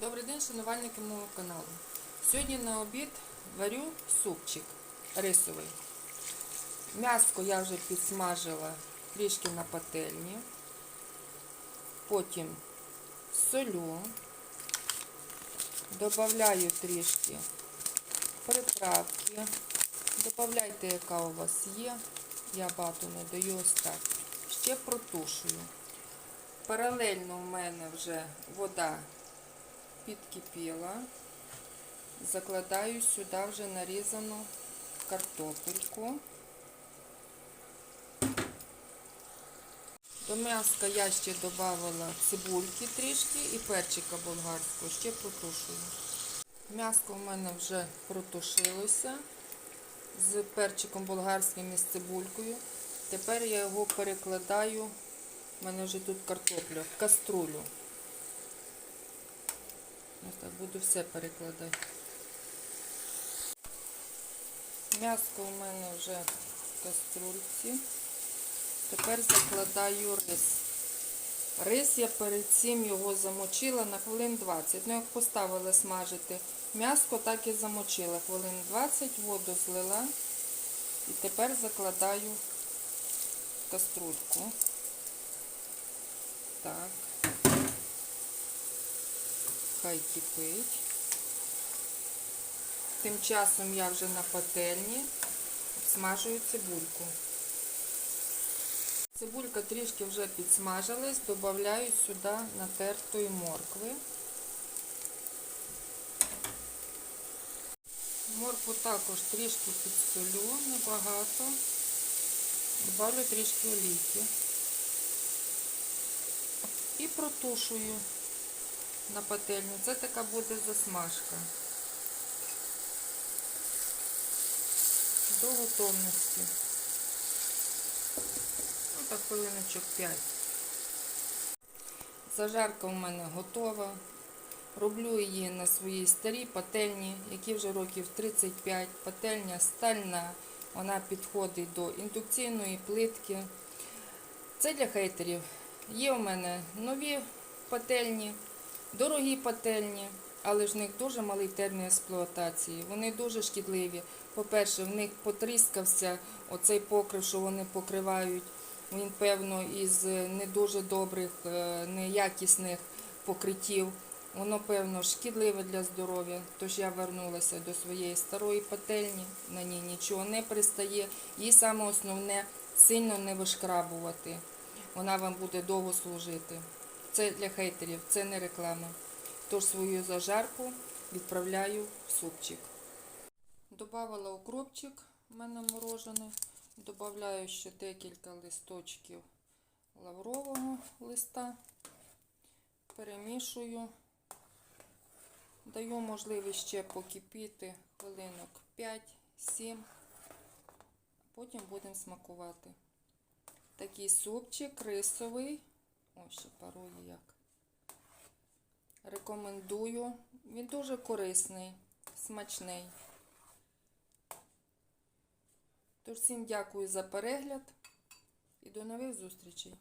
Добрий день, шанувальники мого каналу. Сьогодні на обід варю супчик рисовий. М'яско я вже підсмажила трішки на пательні. Потім солю, додаю трішки приправки. Додавайте, яка у вас є. Я багато не даю ось так. Ще протушую. Паралельно в мене вже вода підкипіла. Закладаю сюди вже нарізану картопельку. До м'яска я ще додавала цибульки трішки і перчика болгарського, ще протушую. М'яско в мене вже протушилося з перчиком болгарським і з цибулькою. Тепер я його перекладаю, в мене вже тут картопля, в каструлю. Ось так буду все перекладати. М'яско у мене вже в каструльці. Тепер закладаю рис. Рис я перед цим його замочила на хвилин 20. Ну, як поставила смажити м'яско, так і замочила. Хвилин 20, воду злила. І тепер закладаю в каструльку. Так. Хай кипить. Тим часом я вже на пательні смажую цибульку. Цибулька трішки вже підсмажилась, додаю сюди натертої моркви. Моркву також трішки підсолю, небагато. Добавлю трішки олійки. І протушую на пательню. Це така буде засмажка. До готовності. Ну, так хвилиночок 5. Зажарка у мене готова. Роблю її на своїй старій пательні, які вже років 35. Пательня стальна, вона підходить до індукційної плитки. Це для хейтерів. Є у мене нові пательні, дорогі пательні, але ж в них дуже малий термін експлуатації. Вони дуже шкідливі. По-перше, в них потріскався оцей покрив, що вони покривають. Він, певно, із не дуже добрих, е, неякісних покриттів. Воно, певно, шкідливе для здоров'я. Тож я вернулася до своєї старої пательні, на ній нічого не пристає. І саме основне сильно не вишкрабувати. Вона вам буде довго служити. Це для хейтерів, це не реклама. Тож свою зажарку відправляю в супчик. Добавила укропчик, в мене морожений. Добавляю ще декілька листочків лаврового листа. Перемішую. Даю можливість ще покипіти хвилинок 5-7, потім будемо смакувати. Такий супчик рисовий. Ось ще парує як. Рекомендую. Він дуже корисний, смачний. Тож всім дякую за перегляд і до нових зустрічей.